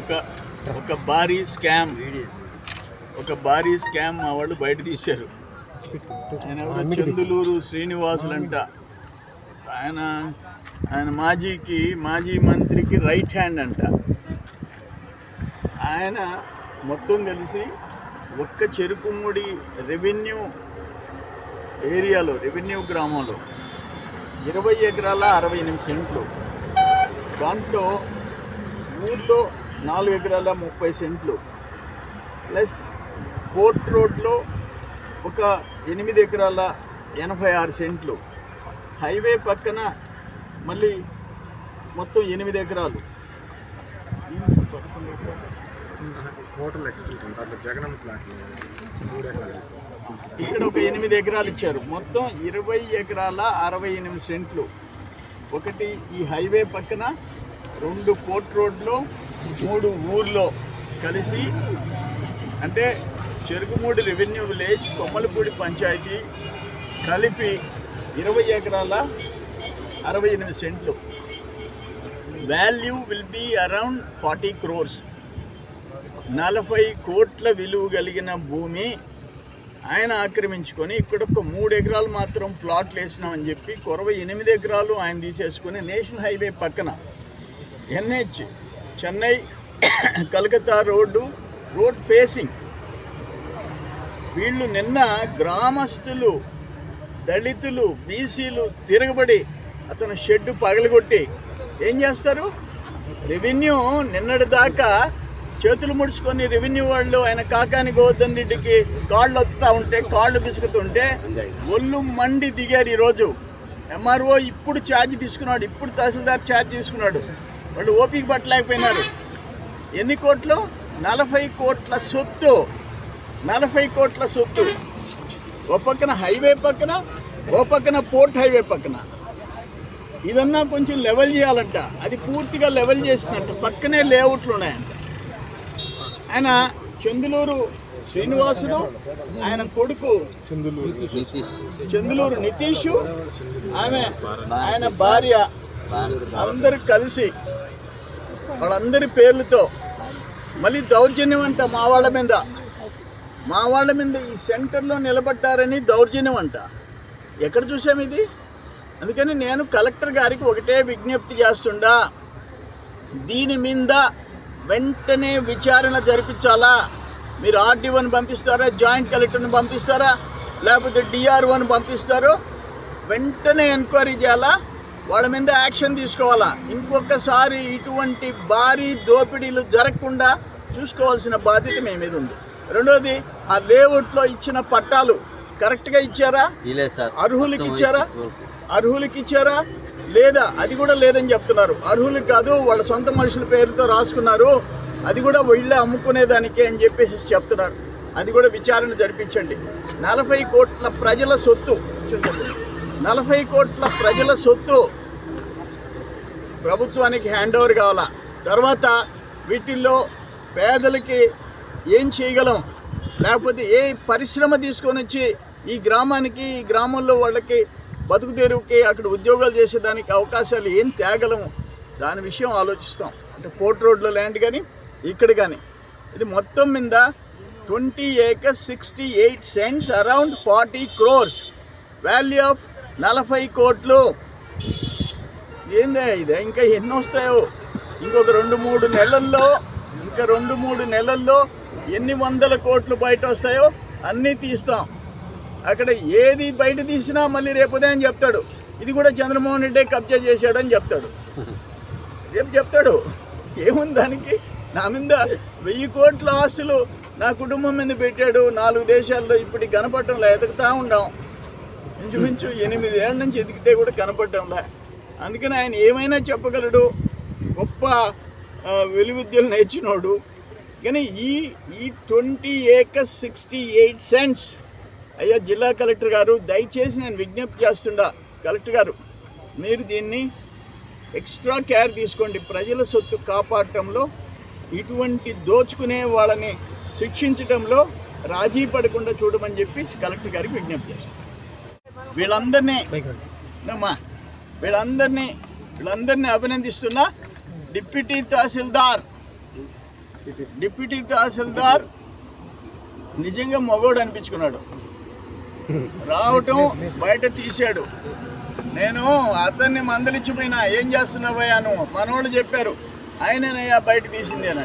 ఒక ఒక భారీ స్కామ్. ఒక భారీ స్కామ్ మా వాళ్ళు బయట తీశారు. చందులూరు శ్రీనివాసులంట. ఆయన ఆయన మాజీకి మాజీ మంత్రికి రైట్ హ్యాండ్ అంట. ఆయన మొత్తం కలిసి ఒక్క చెరుకుముడి రెవెన్యూ ఏరియాలో రెవెన్యూ గ్రామంలో ఇరవై ఎకరాల అరవై ఎనిమిది సెంట్లు. దాంట్లో ఊర్లో నాలుగు ఎకరాల ముప్పై సెంట్లు. ప్లస్ కోర్ట్ రోడ్లో ఒక ఎనిమిది ఎకరాల ఎనభై ఆరు సెంట్లు. హైవే పక్కన మళ్ళీ మొత్తం ఎనిమిది ఎకరాలు. హోటల్ ఎక్స్టెన్షన్ దాంట్లో ప్లాట్ మూడు ఎకరాలు. ఇక్కడ ఒక ఎనిమిది ఎకరాలు ఇచ్చారు. మొత్తం ఇరవై ఎకరాల అరవై ఎనిమిది సెంట్లు. ఒకటి ఈ హైవే పక్కన రెండు పోర్ట్ రోడ్లో మూడు ఊర్లో కలిసి అంటే చెరుకుమూడి రెవెన్యూ విలేజ్ కొమ్మలపూడి పంచాయతీ కలిపి ఇరవై ఎకరాల అరవై ఎనిమిది సెంట్లు. Value will be around forty crores. నలభై కోట్ల విలువ కలిగిన భూమి ఆయన ఆక్రమించుకొని ఇక్కడ ఒక మూడు ఎకరాలు మాత్రం ప్లాట్లు వేసినామని చెప్పి కొరవ ఎనిమిది ఎకరాలు ఆయన తీసేసుకొని నేషనల్ హైవే పక్కన NH Chennai Calcutta road road facing. వీళ్ళు నిన్న గ్రామస్తులు దళితులు బీసీలు తిరగబడి అతను షెడ్ పగలగొట్టి ఏం చేస్తారు? రెవెన్యూ నిన్నటి దాకా చేతులు ముడుచుకొని రెవెన్యూ వాళ్ళు ఆయన కాకాని గోవర్ధన్ రెడ్డికి కాళ్ళు వత్తుతా ఉంటే కాళ్ళు పిసుకుతుంటే ఒళ్ళు మండి దిగారు ఈరోజు. ఎంఆర్ఓ ఇప్పుడు ఛార్జ్ తీసుకున్నాడు ఇప్పుడు తహసీల్దార్ ఛార్జ్ తీసుకున్నాడు. వాళ్ళు ఓపిక పట్టలేకపోయినారు. ఎన్ని కోట్లు? నలభై కోట్ల సొత్తు. నలభై కోట్ల సొత్తు. ఓ పక్కన హైవే పక్కన ఓ పక్కన పోర్ట్ హైవే పక్కన. ఇదన్నా కొంచెం లెవెల్ చేయాలంట. అది పూర్తిగా లెవెల్ చేసినట్టు పక్కనే లేఅవుట్లు ఉన్నాయంట. ఆయన చందులూరు శ్రీనివాసుడు ఆయన కొడుకు చందులూరు నితీష్ ఆమె ఆయన భార్య అందరూ కలిసి వాళ్ళందరి పేర్లతో మళ్ళీ దౌర్జన్యం అంట మా వాళ్ళ మీద. మా వాళ్ళ మీద ఈ సెంటర్లో నిలబడ్డారని దౌర్జన్యం అంట. ఎక్కడ చూసాం ఇది? అందుకని నేను కలెక్టర్ గారికి ఒకటే విజ్ఞప్తి చేస్తుండా దీని మీద వెంటనే విచారణ జరిపించాలా? మీరు ఆర్డీఓని పంపిస్తారా? జాయింట్ కలెక్టర్ని పంపిస్తారా? లేకపోతే డిఆర్ఓని పంపిస్తారో? వెంటనే ఎంక్వైరీ చేయాలా? వాళ్ళ మీద యాక్షన్ తీసుకోవాలా? ఇంకొకసారి ఇటువంటి భారీ దోపిడీలు జరగకుండా చూసుకోవాల్సిన బాధ్యత మీ మీద ఉంది. రెండోది ఆ లేఅవుట్లో ఇచ్చిన పట్టాలు కరెక్ట్గా ఇచ్చారా? అర్హులకి ఇచ్చారా? అర్హులకి ఇచ్చారా? లేదా అది కూడా లేదని చెప్తున్నారు. అర్హులకు కాదు వాళ్ళ సొంత మనుషుల పేరుతో రాసుకున్నారు. అది కూడా వీళ్ళే అమ్ముకునేదానికే అని చెప్పేసి చెప్తున్నారు. అది కూడా విచారణ జరిపించండి. నలభై కోట్ల ప్రజల సొత్తు. నలభై కోట్ల ప్రజల సొత్తు. ప్రభుత్వానికి హ్యాండ్ ఓవర్ కావాలా? తర్వాత వీటిల్లో పేదలకి ఏం చేయగలం? లేకపోతే ఏ పరిశ్రమ తీసుకొని వచ్చి ఈ గ్రామానికి ఈ గ్రామంలో వాళ్ళకి బతుకు తెరువుకి అక్కడ ఉద్యోగాలు చేసేదానికి అవకాశాలు ఏం తేగలము? దాని విషయం ఆలోచిస్తాం. అంటే కోర్ట్ రోడ్లో ల్యాండ్ కానీ ఇక్కడ కానీ. ఇది మొత్తం మీద twenty acres sixty eight cents around forty crores. Value of నలభై కోట్లు. ఏందే ఇది? ఇంకా ఎన్ని వస్తాయో? ఇంకొక రెండు మూడు నెలల్లో ఇంకా రెండు మూడు నెలల్లో ఎన్ని వందల కోట్లు బయట వస్తాయో అన్నీ తీస్తాం. అక్కడ ఏది బయట తీసినా మళ్ళీ రేపు అని చెప్తాడు. ఇది కూడా చంద్రమోహన్ రెడ్డి కబ్జా చేశాడని చెప్తాడు. రేపు చెప్తాడు. ఏముంది దానికి? నా మీద వెయ్యి కోట్ల ఆస్తులు నా కుటుంబం మీద పెట్టాడు. నాలుగు దేశాల్లో ఇప్పటికి కనపడటంలా ఎదుగుతూ ఉన్నాం ఇంచుమించు ఎనిమిది ఏళ్ళ నుంచి ఎదిగితే కూడా కనపడటంలా అందుకని ఆయన ఏమైనా చెప్పగలడు? గొప్ప ఆ, నేర్చినోడు. కానీ ఈ ఈ twenty acre sixty eight cents అయ్యా జిల్లా కలెక్టర్ గారు దయచేసి నేను విజ్ఞప్తి చేస్తుండా. కలెక్టర్ గారు మీరు దీన్ని ఎక్స్ట్రా కేర్ తీసుకోండి. ప్రజల సొత్తు కాపాడటంలో ఇటువంటి దోచుకునే వాళ్ళని శిక్షించటంలో రాజీ పడకుండా చూడమని చెప్పి కలెక్టర్ గారికి విజ్ఞప్తి చేస్తాను వీళ్ళందరినీ వీళ్ళందరినీ వీళ్ళందరినీ అభినందిస్తున్నా డిప్యూటీ తహసీల్దార్. డిప్యూటీ తహసీల్దార్ నిజంగా మగోడు అనిపించుకున్నాడు. రావటం బయట తీశాడు. నేను అతన్ని మందలిచ్చిపోయినా ఏం చేస్తున్నావయ్యా నువ్వు? మనోళ్ళు చెప్పారు. ఆయననయ్యా బయట తీసింది అని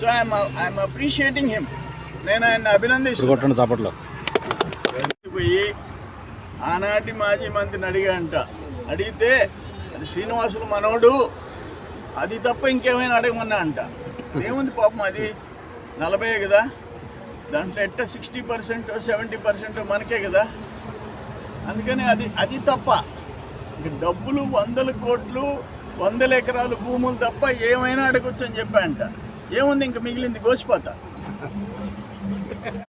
so I'm I'm appreciating him నేను ఆయన అభినందిస్తున్నాను చప్పట్లో. పోయి ఆనాటి మాజీ మంత్రిని అడిగా అంట. అడిగితే అది శ్రీనివాసులు మనోడు అది తప్ప ఇంకేమైనా అడగమన్నా అంట. ఏముంది పాపం అది? నలభై కదా? దాంట్లో ఎట్ట సిక్స్టీ పర్సెంట్ సెవెంటీ పర్సెంట్ మనకే కదా. అందుకని అది అది తప్ప. డబ్బులు వందల కోట్లు వందల ఎకరాలు భూములు తప్ప ఏమైనా అడగొచ్చు అని చెప్పా అంట. ఏముంది ఇంక మిగిలింది? గోసిపోతా.